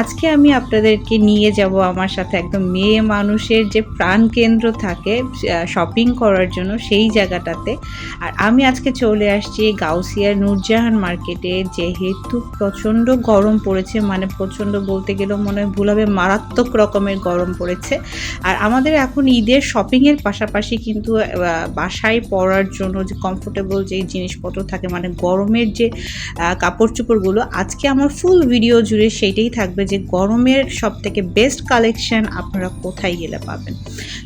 আজকে আমি আপনাদেরকে নিয়ে যাব আমার সাথে একদম মেয়ে মানুষের যে প্রাণকেন্দ্র থাকে শপিং করার জন্য সেই জায়গাটাতে। আর আমি আজকে চলে আসছি গাউসিয়ার নূরজাহান মার্কেটে, যেহেতু প্রচণ্ড গরম পড়েছে মানে প্রচণ্ড বলতে গেলেও মনে হয় ভুল হবে মারাত্মক রকমের গরম পড়েছে। আর আমাদের এখন ঈদের শপিংয়ের পাশাপাশি কিন্তু বাসায় পরার জন্য যে কমফোর্টেবল যে জিনিসপত্র থাকে মানে গরমের যে কাপড় চোপড়গুলো আজকে আমার ফুল ভিডিও জুড়ে সেইটাই থাকবে। যে গরমের সব থেকে বেস্ট কালেকশন আপনারা কোথায় গেলে পাবেন।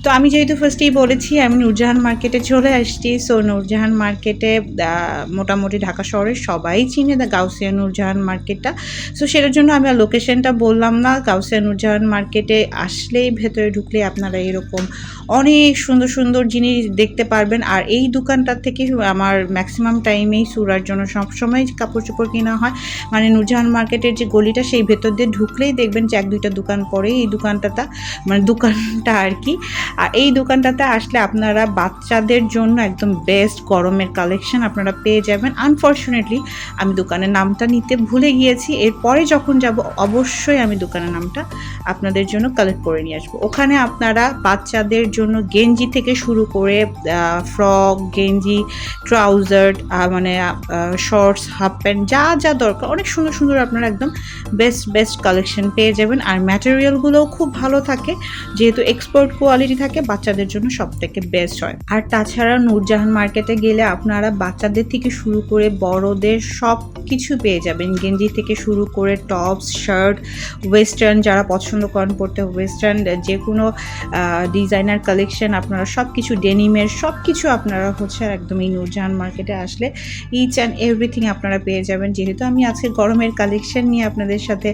তো আমি যেহেতু ফার্স্টেই বলেছি, আমি নূরজাহান মার্কেটে চলে আসছি। সো নূরজাহান মার্কেটে মোটামুটি ঢাকা শহরে সবাই চিনে দা গাউসিয়া নূরজাহান মার্কেটটা সো সেটার জন্য আমি আর লোকেশনটা বললাম না। গাউসিয়া নূরজাহান মার্কেটে আসলেই ভেতরে ঢুকলে আপনারা এরকম অনেক সুন্দর সুন্দর জিনিস দেখতে পারবেন। আর এই দোকানটা থেকে আমার ম্যাক্সিমাম টাইমেই সুরার জন্য সবসময় কাপড় চোপড় কেনা হয়। মানে নূরজাহান মার্কেটের যে গলিটা, সেই ভেতর দিয়ে ঢুকলেই দেখবেন যে এক দুইটা দোকান পরে এই দোকানটাতে মানে দোকানটা আর কি। আর এই দোকানটাতে আসলে আপনারা বাচ্চাদের জন্য একদম বেস্ট গরমের কালেকশন আপনারা পেয়ে যাবেন। আনফর্চুনেটলি আমি দোকানের নামটা নিতে ভুলে গিয়েছি। এরপরে যখন যাব, অবশ্যই আমি দোকানের নামটা আপনাদের জন্য কালেক্ট করে নিয়ে আসব। ওখানে আপনারা বাচ্চাদের জন্য গেঞ্জি থেকে শুরু করে ফ্রক গেঞ্জি ট্রাউজার মানে শর্টস হাফ প্যান্ট যা যা দরকার। অনেক সুন্দর সুন্দর আপনারা একদম বেস্ট বেস্ট কালেকশন পেয়ে যাবেন। আর ম্যাটেরিয়ালগুলোও খুব ভালো থাকে। যেহেতু এক্সপোর্ট কোয়ালিটি থাকে, বাচ্চাদের জন্য সব থেকে বেস্ট হয়। আর তাছাড়া নূরজাহান মার্কেটে গেলে আপনারা বাচ্চাদের থেকে শুরু করে বড়দের সব কিছু পেয়ে যাবেন। গেঞ্জি থেকে শুরু করে টপস শার্ট ওয়েস্টার্ন যারা পছন্দ করেন পড়তে ওয়েস্টার্ন যে কোনো ডিজাইনার কালেকশন আপনারা সব কিছু ডেনিমের সব কিছু আপনারা হচ্ছে একদম এই নূরজাহান মার্কেটে আসলে ইচ অ্যান্ড এভরিথিং আপনারা পেয়ে যাবেন। যেহেতু আমি আজকে গরমের কালেকশন নিয়ে আপনাদের সাথে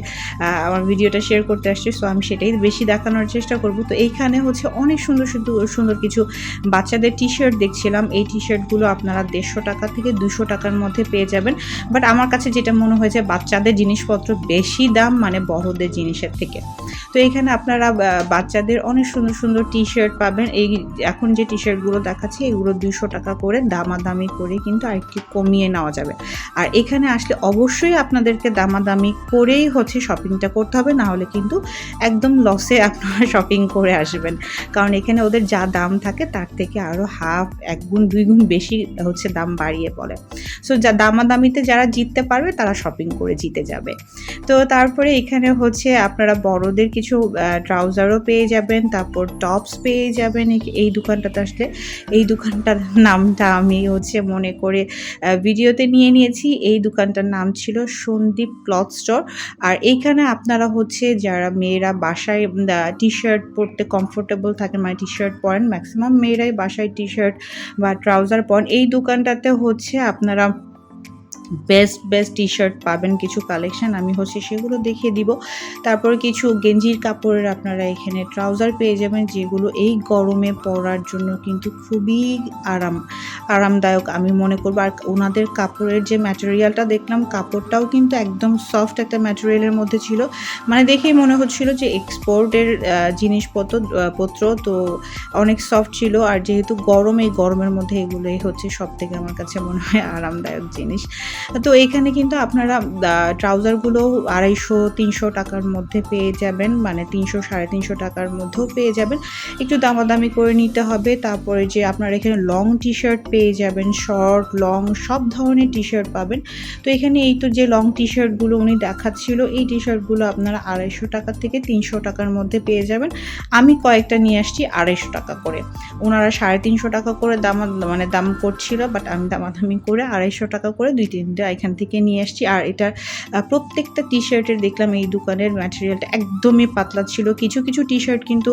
আমার ভিডিওটা শেয়ার করতে আসছে সো আমি সেটাই বেশি দেখানোর চেষ্টা করব। তো এইখানে হচ্ছে অনেক সুন্দর সুন্দর সুন্দর কিছু বাচ্চাদের টি শার্ট দেখছিলাম। এই টি শার্টগুলো আপনারা দেড়শো টাকা থেকে দুশো টাকার মধ্যে পেয়ে যাবেন। বাট আমার কাছে যেটা মনে হয়েছে বাচ্চাদের জিনিসপত্র বেশি দাম মানে বড়দের জিনিসের থেকে। তো এখানে আপনারা বাচ্চাদের অনেক সুন্দর সুন্দর টি শার্ট পাবেন। এই এখন যে টি শার্টগুলো দেখাচ্ছি, এগুলো দুশো টাকা করে দামাদামি করে কিন্তু আরেকটু কমিয়ে নেওয়া যাবে। আর এখানে আসলে অবশ্যই আপনাদেরকে দামাদামি করেই হচ্ছে শপিংটা করতে হবে না হলে কিন্তু একদম লসে আপনারা শপিং করে আসবেন। কারণ এখানে ওদের যা দাম থাকে, তার থেকে আরও হাফ এক গুণ, দুই গুণ বেশি হচ্ছে দাম বাড়িয়ে পড়ে। সো যা দামাদামিতে যারা জিততে পারবে, তারা শপিং করে জিতে যাবে। তো তারপরে এখানে হচ্ছে আপনারা বড়দের কিছু ট্রাউজারও পেয়ে যাবেন, তারপর টপস পেয়ে যাবেন। এই- দোকানটাতে আসলে, এই দোকানটার নামটা আমি হচ্ছে মনে করে ভিডিওতে নিয়ে নিয়েছি। এই দোকানটার নাম ছিল সন্দীপ ক্লথ স্টোর। আর এইখানে আপনারা হচ্ছে যারা মেয়েরা বাসায় টি শার্ট পরতে কমফোর্টেবল থাকেন মানে টি শার্ট পরেন ম্যাক্সিমাম মেয়েরাই বাসায় টি শার্ট বা ট্রাউজার পরেন, এই দোকানটাতে হচ্ছে আপনারা বেস্ট বেস্ট টি শার্ট পাবেন কিছু কালেকশন আমি হচ্ছে সেগুলো দেখিয়ে দিব। তারপর কিছু গেঞ্জির কাপড়ের আপনারা এখানে ট্রাউজার পেয়ে যাবেন, যেগুলো এই গরমে পরার জন্য কিন্তু খুবই আরাম, আরামদায়ক, আমি মনে করব। আর ওনাদের কাপড়ের যে ম্যাটেরিয়ালটা দেখলাম, কাপড়টাও কিন্তু একদম সফট একটা ম্যাটেরিয়ালের মধ্যে ছিল। মানে দেখেই মনে হচ্ছিল যে এক্সপোর্টের জিনিসপত্র পত্র, তো অনেক সফট ছিল। আর যেহেতু গরম, এই গরমের মধ্যে এগুলোই হচ্ছে সব থেকে আমার কাছে মনে হয় আরামদায়ক জিনিস। তো এখানে কিন্তু আপনারা ট্রাউজারগুলো আড়াইশো, তিনশো টাকার মধ্যে পেয়ে যাবেন মানে তিনশো, সাড়ে তিনশো টাকার মধ্যেও পেয়ে যাবেন। একটু দামাদামি করে নিতে হবে, তারপরে যে আপনারা এখানে লং টি শার্ট পেয়ে যাবেন, শর্ট, লং, সব ধরনের টি শার্ট পাবেন। তো এখানে এই তো যে লং টি শার্টগুলো উনি দেখাচ্ছিল, এই টি শার্টগুলো আপনারা আড়াইশো টাকা থেকে তিনশো টাকার মধ্যে পেয়ে যাবেন। আমি কয়েকটা নিয়ে আসছি আড়াইশো টাকা করে। ওনারা সাড়ে তিনশো টাকা করে দাম মানে দাম করছিল, বাট আমি দামাদামি করে আড়াইশো টাকা করে দুই তিনটা এখান থেকে নিয়ে আসছি। আর আহ, প্রত্যেকটা টি শার্টের দেখলাম এই দোকানের ম্যাটেরিয়ালটা একদমই পাতলা ছিল। কিছু কিছু টি শার্ট কিন্তু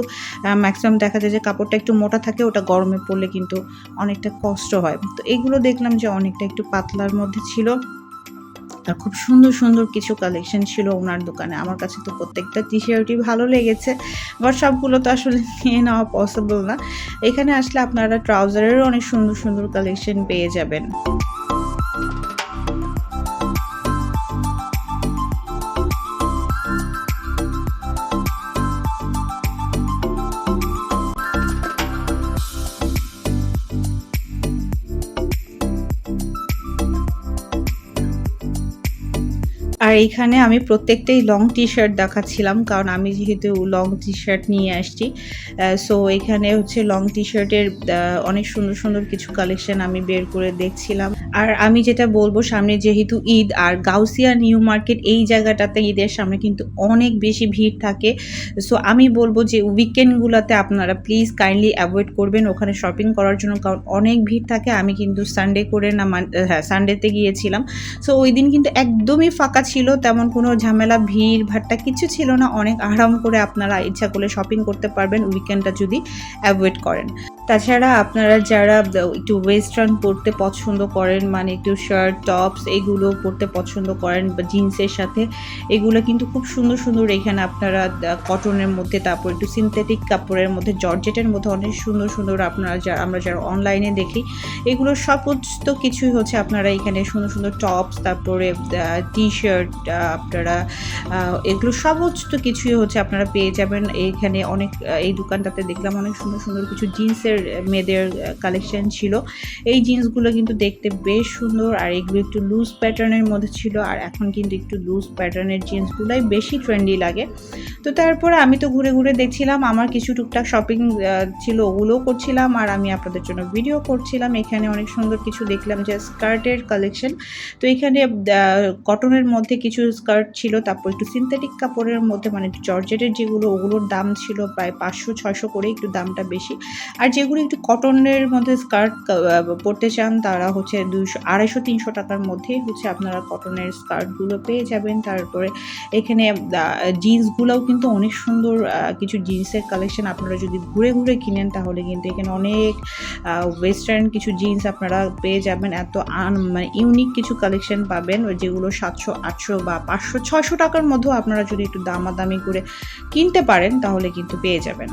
ম্যাক্সিমাম দেখা যায় যে কাপড়টা একটু মোটা থাকে ওটা গরমে পড়লে কিন্তু অনেকটা কষ্ট হয়। তো এগুলো দেখলাম যে অনেকটা একটু পাতলার মধ্যে ছিল। আর খুব সুন্দর সুন্দর কিছু কালেকশন ছিল ওনার দোকানে। আমার কাছে তো প্রত্যেকটা টি শার্টই ভালো লেগেছে। বাট সবগুলো তো আসলে নিয়ে নেওয়া পসিবল না। এখানে আসলে আপনারা ট্রাউজারেরও অনেক সুন্দর সুন্দর কালেকশন পেয়ে যাবেন। আর এইখানে আমি প্রত্যেকটাই লং টি শার্ট দেখাচ্ছিলাম, কারণ আমি যেহেতু লং টি শার্ট নিয়ে আসছি সো এখানে হচ্ছে লং টি শার্টের অনেক সুন্দর সুন্দর কিছু কালেকশন আমি বের করে দেখছিলাম। আর আমি যেটা বলব, সামনে যেহেতু ঈদ, আর গাউসিয়া নিউ মার্কেট এই জায়গাটাতে ঈদের সামনে কিন্তু অনেক বেশি ভিড় থাকে সো আমি বলব যে উইকেন্ডগুলোতে আপনারা প্লিজ কাইন্ডলি অ্যাভয়েড করবেন ওখানে শপিং করার জন্য, কারণ অনেক ভিড় থাকে। আমি কিন্তু সানডে করে না হ্যাঁ সানডেতে গিয়েছিলাম সো ওই দিন কিন্তু একদমই ফাঁকা ছিল তেমন কোনো ঝামেলা, ভিড়, ভাট্টা কিছু ছিল না। অনেক আরাম করে আপনারা ইচ্ছা করলে শপিং করতে পারবেন। উইকেন্ডটা যদি অ্যাভয়েড করেন। তাছাড়া আপনারা যারা একটু ওয়েস্টার্ন পরতে পছন্দ করেন মানে একটু শার্ট টপস এগুলো পরতে পছন্দ করেন, বা জিন্সের সাথে, এগুলো কিন্তু খুব সুন্দর সুন্দর এখানে আপনারা কটনের মধ্যে, তারপর একটু সিনথেটিক কাপড়ের মধ্যে, জর্জেটের মধ্যে অনেক সুন্দর সুন্দর আপনারা যা আমরা যারা অনলাইনে দেখি, এগুলো সমস্ত কিছুই হচ্ছে আপনারা এখানে সুন্দর সুন্দর টপস তারপরে টি শার্ট আপনারা এগুলো সমস্ত কিছুই হচ্ছে আপনারা পেয়ে যাবেন। এইখানে অনেক এই দোকানটাতে দেখলাম অনেক সুন্দর সুন্দর কিছু জিন্সের মেয়েদের কালেকশন ছিল। এই জিন্সগুলো কিন্তু দেখতে বেশ সুন্দর আর এগুলো একটু লুজ প্যাটার্নের মধ্যে ছিল আর এখন কিন্তু একটু লুজ প্যাটার্নের জিন্সগুলোই বেশি ট্রেন্ডি লাগে। তো তারপরে আমি তো ঘুরে ঘুরে দেখছিলাম, আমার কিছু টুকটাক শপিং ছিল ওগুলোও করছিলাম আর আমি আপনাদের জন্য ভিডিও করছিলাম। এখানে অনেক সুন্দর কিছু দেখলাম যে স্কার্টের কালেকশন তো এখানে কটনের মধ্যে কিছু স্কার্ট ছিল, তারপর একটু সিনথেটিক কাপড়ের মধ্যে মানে জর্জেটের যেগুলো, ওগুলোর দাম ছিল প্রায় পাঁচশো, ছয়শো করে একটু দামটা বেশি। আর যেগুলো একটু কটনের মধ্যে স্কার্ট পরতে চান, তারা হচ্ছে দুশো আড়াইশো, তিনশো টাকার মধ্যেই হচ্ছে আপনারা কটনের স্কার্টগুলো পেয়ে যাবেন। তারপরে এখানে জিন্সগুলোও কিন্তু অনেক সুন্দর কিছু জিন্সের কালেকশন আপনারা যদি ঘুরে ঘুরে কিনেন, তাহলে কিন্তু এখানে অনেক ওয়েস্টার্ন কিছু জিন্স আপনারা পেয়ে যাবেন। এত আন মানে ইউনিক কিছু কালেকশন পাবেন, যেগুলো সাতশো, আটশো বা পাঁচশো, ছয়শো টাকার মধ্যেও আপনারা যদি একটু দামাদামি করে কিনতে পারেন, তাহলে কিন্তু পেয়ে যাবেন।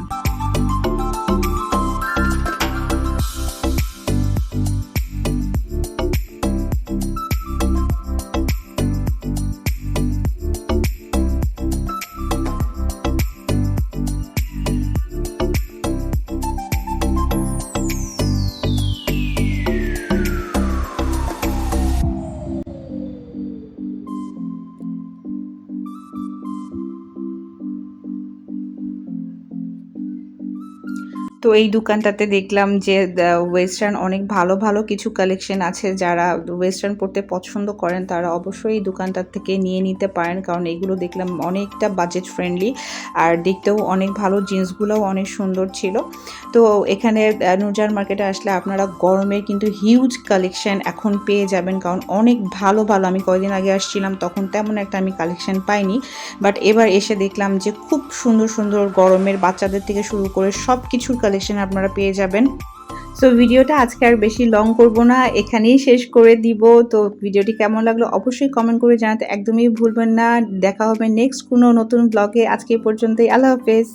তো এই দোকানটাতে দেখলাম যে ওয়েস্টার্ন অনেক ভালো ভালো কিছু কালেকশন আছে যারা ওয়েস্টার্ন পড়তে পছন্দ করেন, তারা অবশ্যই এই দোকানটার থেকে নিয়ে নিতে পারেন। কারণ এগুলো দেখলাম অনেকটা বাজেট ফ্রেন্ডলি আর দেখতেও অনেক ভালো, জিন্সগুলোও অনেক সুন্দর ছিল। তো এখানে নুরজান মার্কেটে আসলে আপনারা গরমের কিন্তু হিউজ কালেকশন এখন পেয়ে যাবেন। কারণ অনেক ভালো ভালো, আমি কয়দিন আগে আসছিলাম, তখন তেমন একটা আমি কালেকশন পাইনি। বাট এবার এসে দেখলাম যে, খুব সুন্দর সুন্দর গরমের বাচ্চাদের থেকে শুরু করে সব কিছুর কালেকশন আপনারা পেয়ে যাবেন। সো ভিডিওটা আজকে আর বেশি লং করব না, এখানেই শেষ করে দিব। তো, ভিডিওটি কেমন লাগল অবশ্যই কমেন্ট করে জানাতে একদমই ভুলবেন না। দেখা হবে নেক্সট কোনো নতুন ব্লগে আজকে পর্যন্তই, আল্লাহ হাফেজ।